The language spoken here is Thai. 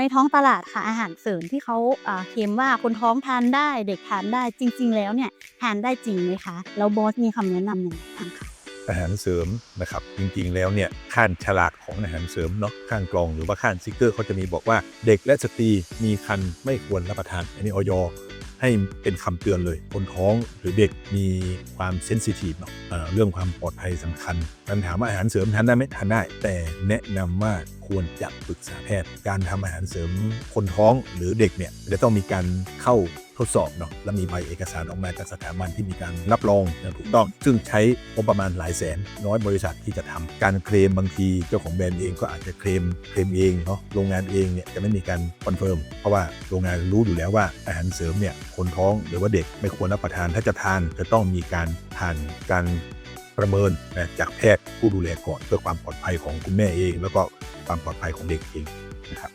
ในท้องตลาดค่ะอาหารเสริมที่เขาเคลมว่าคนท้องทานได้เด็กทานได้จริง ๆ แล้วเนี่ยทานได้จริงไหมคะแล้วบอสมีคำแนะนำยังไงบ้างคะอาหารเสริมนะครับจริงๆแล้วเนี่ยข้านฉลากของอาหารเสริมเนาะข้างกลองหรือว่าข้างสติกเกอร์เขาจะมีบอกว่าเด็กและสตรีมีคันไม่ควรรับประทานอันนี้ออย ให้เป็นคำเตือนเลย คนท้องหรือเด็กมีความเซนซิทีฟเนาะเรื่องความปลอดภัยสำคัญการถามว่าอาหารเสริมทานได้ไหมทานได้ แต่แนะนำว่าควรจะปรึกษาแพทย์ การทำอาหารเสริมคนท้องหรือเด็กเนี่ยจะต้องมีการเข้า ทดสอบเนาะและมีใบเอกสารออกมาจากสถาบันที่มีการรับรองอย่างถูกต้อง ซึ่งใช้งบประมาณหลายแสน น้อยบริษัทที่จะทำการเคลมบางทีเจ้าของแบรนด์เองก็อาจจะเคลมเคลมเองเนาะโรงงานเองเนี่ยจะไม่มีการคอนเฟิร์มเพราะว่าโรงงานรู้อยู่แล้วว่าอาหารเสริมเนี่ยคนท้องหรือว่าเด็กไม่ควรรับประทานถ้าจะทานจะต้องมีการผ่านการประเมินนะจากแพทย์ผู้ดูแลก่อนเพื่อความปลอดภัยของคุณแม่เอง แล้วก็ความปลอดภัยของเด็กเองนะครับ